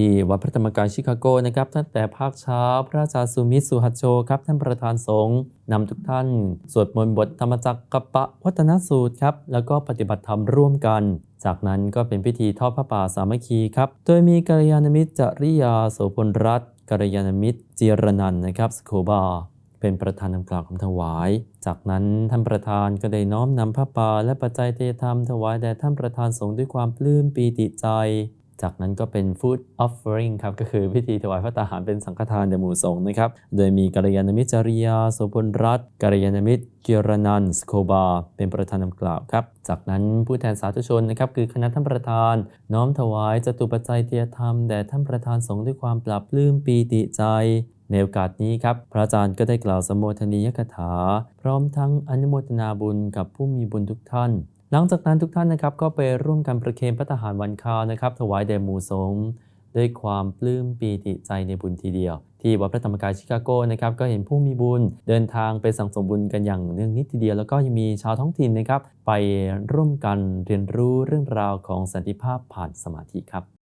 ที่วัดพระธรรมกายชิคาโกนะครับตั้งแต่ภาคเช้าพระอาจารย์สุมิสุหัโจครับท่านประธานสงฆ์นำทุกท่าน สวดมนต์บทธรรมจักรกปะวัฒนสูตรครับแล้วก็ปฏิบัติธรรมร่วมกัน จากนั้นก็เป็นพิธีทอดพระป่าสามัคคีครับโดยมีกัลยาณมิตรจริยาโสพลรัตน์กัลยาณมิตรจีรนันนะครับสโคบาเป็นประธานนำกล่าวคำถวาย จากนั้นท่านประธานก็ได้น้อมนำพระป่าและปัจจัยเทธรรมถวายแด่ท่านประธานสงฆ์ด้วยความปลื้มปีติใจ จากนั้นก็เป็น food offering ครับ ก็คือพิธีถวายพระตาหารเป็นสังฆทานแด่หมู่สงฆ์นะครับ โดยมีกัลยาณมิตรจริยาโสพลรัตน์กัลยาณมิตรกิรนันสโคบา เป็นประธานนำกล่าวครับ จากนั้นผู้แทนสาธุชนนะครับคือคณะท่านประธาน น้อมถวายจตุปัจจัยเทียธรรมแด่ท่านประธานสงฆ์ด้วยความปรับปลื้มปีติใจในโอกาสนี้ครับ พระอาจารย์ก็ได้กล่าวสมโภชนียกถา พร้อมทั้งอนุโมทนาบุญกับผู้มีบุญทุกท่าน หลังจากนั้นทุกท่านนะครับก็ไปร่วมกันประเคนพระทหารวันคาวนะครับ ถวายแด่หมู่สงฆ์ด้วยความปลื้มปีติใจในบุญทีเดียว ที่วัดพระธรรมกายชิคาโกนะครับก็เห็นผู้มีบุญเดินทางไปสั่งสมบุญกันอย่างเนื่องนิดทีเดียว แล้วก็ยังมีชาวท้องถิ่นนะครับ ไปร่วมกันเรียนรู้เรื่องราวของสันติภาพผ่านสมาธิครับ